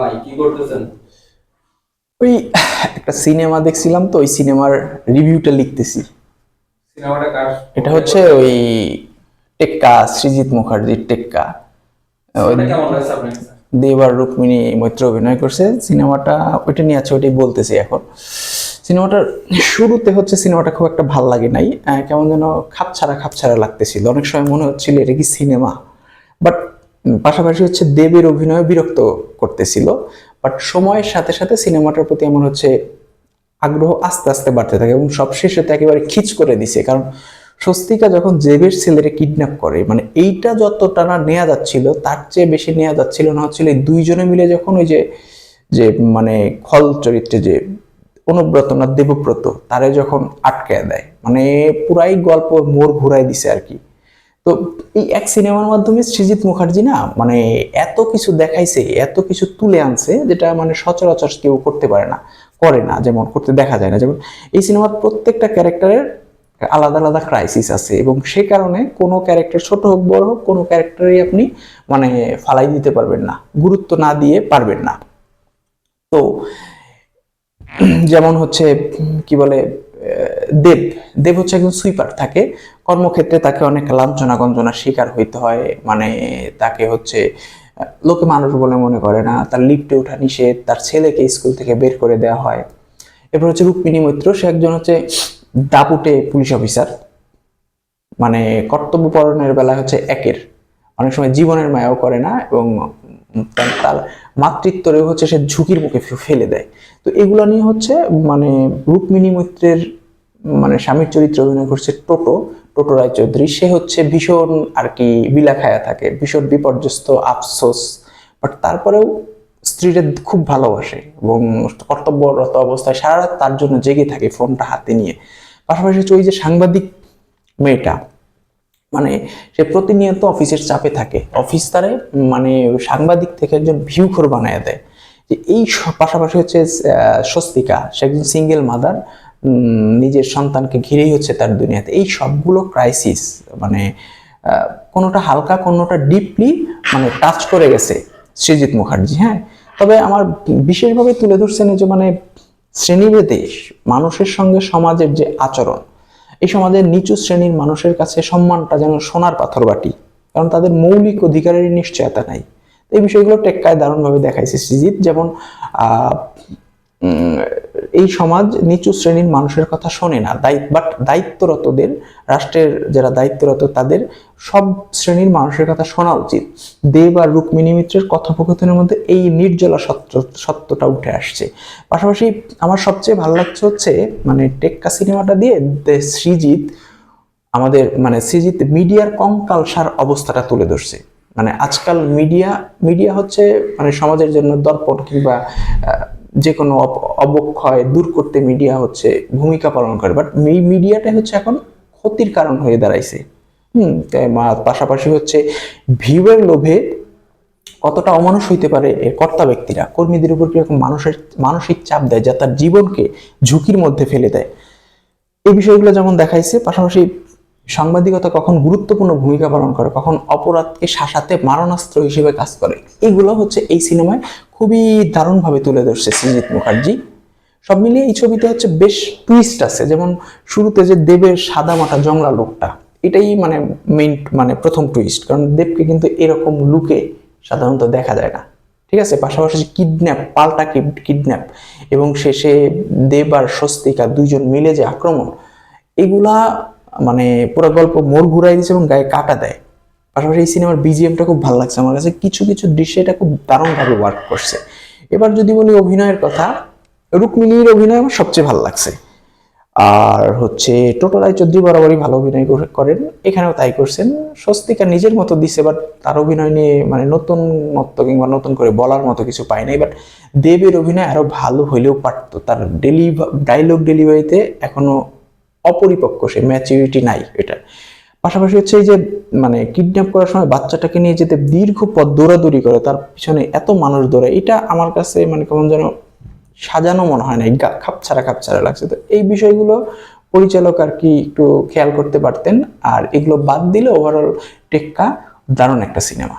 ভাই কি করতেছেন? ওই একটা সিনেমা দেখছিলাম তো ওই সিনেমার রিভিউটা লিখতেছি। সিনেমাটা কার? এটা হচ্ছে ওই টেক্কা সৃজিত মুখার্জির টেক্কা। ওই সিনেমাটা কেমন লাগছে আপনার কাছে? দেব আর রুক্মিণী মৈত্র অভিনয় করছে। সিনেমাটা ওইটা নিয়ে আছে ওইটাই বলতেছি এখন। সিনেমাটার শুরুতে হচ্ছে সিনেমাটা খুব একটা ভালো লাগে নাই। কেমন যেন খাপছাড়া খাপছাড়া লাগতেছিল। অনেক সময় মনে হচ্ছিল এটা কি সিনেমা? বাট পাশাপাশি হচ্ছে দেবের অভিনয় বিরক্ত করতেছিল বাট সময়ের সাথে সাথে সিনেমাটার প্রতি এমন হচ্ছে আগ্রহ আস্তে আস্তে বাড়তে থাকে এবং সবশেষে তো একেবারে খিচ করে দিছে। কারণ স্বস্তিকা যখন জেবের ছেলেরে কিডন্যাপ করে মানে এইটা যতটা না নেওয়া যাচ্ছিল, তার চেয়ে বেশি নেওয়া যাচ্ছিল না হচ্ছিল এই দুইজনে মিলে যখন ওই যে যে মানে খল চরিত্রে যে অনুব্রত না দেবব্রত, তারে যখন আটকায় দেয় মানে পুরাই গল্প মোড় ঘুরাই দিছে আর কি। তো এই এক সিনেমার মাধ্যমে সৃজিত মুখার্জি না মানে এত কিছু দেখাইছে, এত কিছু তুলে আনছে, যেটা মানে সচরাচর কেউ করতে পারে না, করে না, যেমন করতে দেখা যায় না। যেমন এই সিনেমার প্রত্যেকটা ক্যারেক্টারের আলাদা আলাদা ক্রাইসিস আছে এবং সে কারণে কোনো ক্যারেক্টার ছোট হোক, বড় হোক, কোনো ক্যারেক্টারই আপনি মানে ফালাই দিতে পারবেন না, গুরুত্ব না দিয়ে পারবেন না। তো, যেমন হচ্ছে, কি বলে দেব দেব হচ্ছে একজন সুইপার থাকে। কর্মক্ষেত্রে তাকে অনেক লাঞ্ছনা গঞ্জনার শিকার হইতে হয়। মানে তাকে হচ্ছে লোকে মানুষ বলে মনে করে না। তার লিফটে ওঠা নিষেধ, তার ছেলেকে স্কুল থেকে বের করে দেওয়া হয়। এরপর হচ্ছে রুক্মিণী মৈত্র, সে একজন হচ্ছে দাপুটে পুলিশ অফিসার মানে কর্তব্য বেলায় হচ্ছে একের। অনেক সময় জীবনের মায়াও করে না এবং তার মাতৃত্বরেও হচ্ছে সে ঝুঁকির মুখে ফেলে দেয়। তো এগুলো নিয়ে হচ্ছে মানে রুক্মিণী মৈত্রের মানে স্বামীর চরিত্রে অভিনয় করছে টোটো টোটো রায়চৌধুরী সে হচ্ছে ভীষণ আর কি বিলা খায়া থাকে, ভীষণ বিপর্যস্ত, আফসোস। বাট তারপরেও স্ত্রীরা খুব ভালোবাসে এবং কর্তব্যরত অবস্থায় সারা রাত তার জন্য জেগে থাকে ফোনটা হাতে নিয়ে। পাশাপাশি হচ্ছে ওই যে সাংবাদিক মেয়েটা মানে সে প্রতিনিয়ত অফিসের চাপে থাকে। অফিস তারে মানে সাংবাদিক থেকে একজন ভিউখোর বানায় দেয়। এই পাশাপাশি হচ্ছে স্বস্তিকা, সে একজন সিঙ্গেল মাদার নিজের সন্তানকে ঘিরেই হচ্ছে তার দুনিয়াতে। এই সবগুলো ক্রাইসিস মানে কোনোটা হালকা, কোনোটা ডিপলি মানে টাচ করে গেছে সৃজিত মুখার্জি হ্যাঁ? তবে আমার বিশেষভাবে তুলে ধরছেন যে মানে শ্রেণীভেদে মানুষের সঙ্গে সমাজের যে আচরণ, এই সমাজের নিচু শ্রেণির মানুষের কাছে সম্মানটা যেন সোনার পাথর বাটি, কারণ তাদের মৌলিক অধিকারের নিশ্চয়তা নাই। এই বিষয়গুলো টেক্কায় দারুণভাবে দেখাইছে সৃজিত, যেমন এই সমাজ নিচু শ্রেণির মানুষের কথা শোনে না। বাট দায়িত্বরতদের, রাষ্ট্রের যারা দায়িত্বরত তাদের সব শ্রেণির মানুষের কথা শোনা উচিত। দেব আর রুক্মিণী মিত্রের কথোপকথনের মধ্যে এই নির্জলা সত্য সত্যটা উঠে আসছে। পাশাপাশি আমার সবচেয়ে ভালো লাগছে হচ্ছে মানে টেক্কা সিনেমাটা দিয়ে সৃজিত আমাদের মানে সৃজিত মিডিয়ার কঙ্কালসার অবস্থাটা তুলে ধরছে। মানে আজকাল মিডিয়া মিডিয়া হচ্ছে মানে সমাজের জন্য দর্পণ কিংবা যে কোনো অবক্ষয় দূর করতে মিডিয়া হচ্ছে ভূমিকা পালন করে। বাট মিডিয়াটাই হচ্ছে এখন ক্ষতির কারণ হয়ে দাঁড়াইছে। হুম পাশাপাশি হচ্ছে ভিউয়ের লোভে কতটা অমানুষ হইতে পারে এর কর্তা ব্যক্তিরা? কর্মীদের উপর কীরকম মানুষের, মানসিক চাপ দেয় যা তার জীবনকে ঝুঁকির মধ্যে ফেলে দেয়? এই বিষয়গুলো যেমন দেখাইছে, পাশাপাশি সাংবাদিকতা কখন গুরুত্বপূর্ণ ভূমিকা পালন করে, কখন অপরাধকে শাসাতে মারণাস্ত্র হিসেবে কাজ করে, এগুলো হচ্ছে এই সিনেমায় খুবই দারুণভাবে তুলে ধরছে সৃজিত মুখার্জি। সব মিলিয়ে এই ছবিতে হচ্ছে বেশ টুইস্ট আছে, যেমন শুরুতে যে দেবের সাদা মাটা জংলা লোকটা, এটাই মানে মেইন মানে প্রথম টুইস্ট কারণ দেবকে কিন্তু এরকম লুকে সাধারণত দেখা যায় না। ঠিক আছে? পাশাপাশি কিডন্যাপ পাল্টা কিডন্যাপ এবং শেষে দেব আর স্বস্তিকা দুইজন মিলে যে আক্রমণ, এগুলা মানে পুরো গল্প মোর ঘুরাই দিয়েছে এবং গায়ে কাটা দেয়। পাশাপাশি এই সিনেমার বিজিএমটা খুব ভালো লাগছে আমার কাছে। কিছু কিছু দৃশ্যে এটা খুব দারুণভাবে ওয়ার্ক করছে। এবার যদি বলি অভিনয়ের কথা, রুক্মিণীর অভিনয় আমার সবচেয়ে ভালো লাগছে। আর হচ্ছে টোটো রায়চৌধুরী বরাবরই ভালো অভিনয় করেন। এখানেও তাই করছেন। স্বস্তিকা নিজের মতো দিছে বাট তার অভিনয় নিয়ে মানে নতুন মত্ত কিংবা নতুন করে বলার মতো কিছু পাই নাই। বাট দেবের অভিনয় আরও ভালো হইলেও পারতো। তার ডেলি ডায়লগ ডেলিভারিতে এখনও অপরিপক্ক সে ম্যাচুরিটি নাই এটা পাশাপাশি হচ্ছে এই যে মানে কিডন্যাপ করার সময় বাচ্চাটাকে নিয়ে যেতে দীর্ঘ পথ দৌড়াদৌড়ি করে, তার পিছনে এত মানুষ দৌড়ায় এটা আমার কাছে মানে কেমন যেন সাজানো মনে হয় না খাপছাড়া খাপছাড়া লাগছে। তো এই বিষয়গুলো পরিচালক আর কি একটু খেয়াল করতে পারতেন, আর এগুলো বাদ দিলে ওভারঅল টেক্কা দারুণ একটা সিনেমা